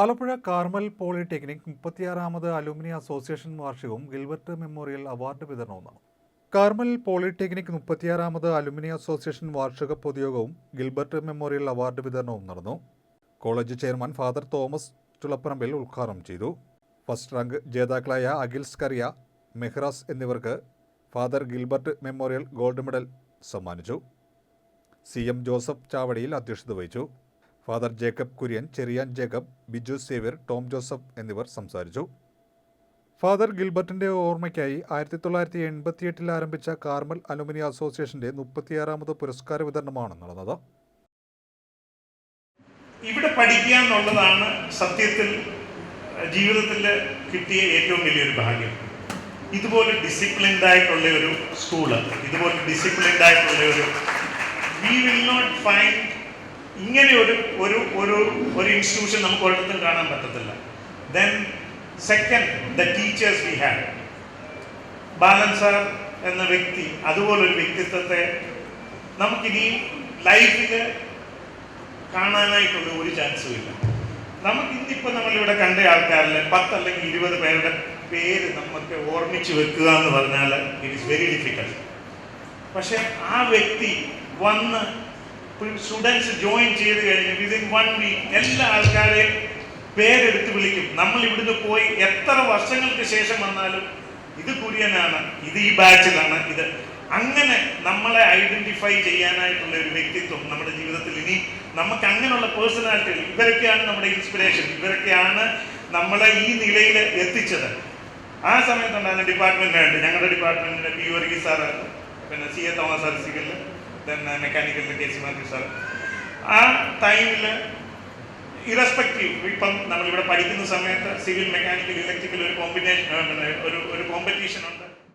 Alappuzha Carmel polytechnic മുപ്പത്തിയാറാമത് alumni association വാർഷികവും Gilbert memorial award വിതരണവും നടന്നു കാർമൽ പോളിടെക്നിക് മുപ്പത്തിയാറാമത് അലുമിനി അസോസിയേഷൻ വാർഷിക പൊതുയോഗവും ഗിൽബർട്ട് മെമ്മോറിയൽ അവാർഡ് വിതരണവും നടന്നു. College chairman father Thomas Chulapparambil ഉദ്ഘാടനം ചെയ്തു. ഫസ്റ്റ് റാങ്ക് ജേതാക്കളായ അഖിൽ കറിയ മെഹ്റാസ് എന്നിവർക്ക് father Gilbert memorial gold medal സമ്മാനിച്ചു. സി എം ജോസഫ് ചാവടിയിൽ അധ്യക്ഷത വഹിച്ചു. Father Jacob Kurian Cherian Jacob Biju Xavier Tom Joseph എന്നിവർ സംസാരിച്ചു. ഫാദർ ഗിൽബർട്ടിന്റെ ഓർമ്മയ്ക്കായി ആയിരത്തി തൊള്ളായിരത്തി എൺപത്തിയെട്ടിൽ ആരംഭിച്ച കാർമൽ അലുമിനി അസോസിയേഷന്റെ മുപ്പത്തിയാറാമത് പുരസ്കാര വിതരണമാണ് നടന്നത്. ഇവിടെ പഠിക്കുക എന്നുള്ളതാണ് സത്യത്തിൽ ജീവിതത്തിൽ കിട്ടിയ ഏറ്റവും വലിയൊരു ഭാഗ്യം. ഇതുപോലെ ഡിസിപ്ലിൻഡ് ആയിട്ടുള്ള ഒരു സ്കൂൾ ഇതുപോലെ ഡിസിപ്ലിൻഡ് ആയിട്ടുള്ള ഒരു വി വിൽ നോട്ട് ഫൈൻഡ് ഇങ്ങനെ ഒരു ഒരു ഒരു ഒരു ഇൻസ്റ്റിറ്റ്യൂഷൻ നമുക്ക് ഒരിടത്തും കാണാൻ പറ്റത്തില്ല. Then second the teachers we have Balan sir എന്ന വ്യക്തി അതുപോലൊരു വ്യക്തിത്വത്തെ നമുക്കിനി ലൈഫിൽ കാണാനായിട്ടുള്ള ഒരു ചാൻസും ഇല്ല. നമുക്ക് ഇന്നിപ്പോൾ നമ്മളിവിടെ കണ്ട ആൾക്കാരിൽ പത്ത് അല്ലെങ്കിൽ ഇരുപത് പേരുടെ പേര് നമുക്ക് ഓർമ്മിച്ച് വെക്കുക എന്ന് പറഞ്ഞാൽ ഇറ്റ് ഇസ് വെരി ഡിഫിക്കൽട്ട് പക്ഷെ ആ വ്യക്തി വന്ന് സ്റ്റുഡൻസ് ജോയിൻ ചെയ്ത് കഴിഞ്ഞ് വിതിൻ വൺ വീക്ക് എല്ലാ ആൾക്കാരെയും പേരെടുത്ത് വിളിക്കും. നമ്മൾ ഇവിടുന്ന് പോയി എത്ര വർഷങ്ങൾക്ക് ശേഷം വന്നാലും ഇത് കുര്യനാണ് ഇത് ഈ ബാച്ചിലാണ് ഇത് അങ്ങനെ നമ്മളെ ഐഡന്റിഫൈ ചെയ്യാനായിട്ടുള്ള ഒരു വ്യക്തിത്വം നമ്മുടെ ജീവിതത്തിൽ ഇനി നമുക്ക് അങ്ങനെയുള്ള പേഴ്സണാലിറ്റികൾ ഇവരൊക്കെയാണ് നമ്മുടെ ഇൻസ്പിറേഷൻ ഇവരൊക്കെയാണ് നമ്മളെ ഈ നിലയിൽ എത്തിച്ചത്. ആ സമയത്തുണ്ടായിരുന്ന ഡിപ്പാർട്ട്മെന്റിനായിട്ട് ഞങ്ങളുടെ ഡിപ്പാർട്ട്മെന്റിന്റെ പി ഒരികി സാറ് പിന്നെ സി എ തോമസ് സാർ സിഗിൽ ദെൻ മെക്കാനിക്കലിന്റെ കെ സി മാത്യു സാർ ആ ടൈമിൽ ഇറസ്പെക്റ്റീവ് ഇപ്പം നമ്മളിവിടെ പഠിക്കുന്ന സമയത്ത് സിവിൽ മെക്കാനിക്കൽ ഇലക്ട്രിക്കൽ ഒരു കോമ്പിനേഷൻ ഒരു ഒരു കോമ്പറ്റീഷൻ ഉണ്ട്.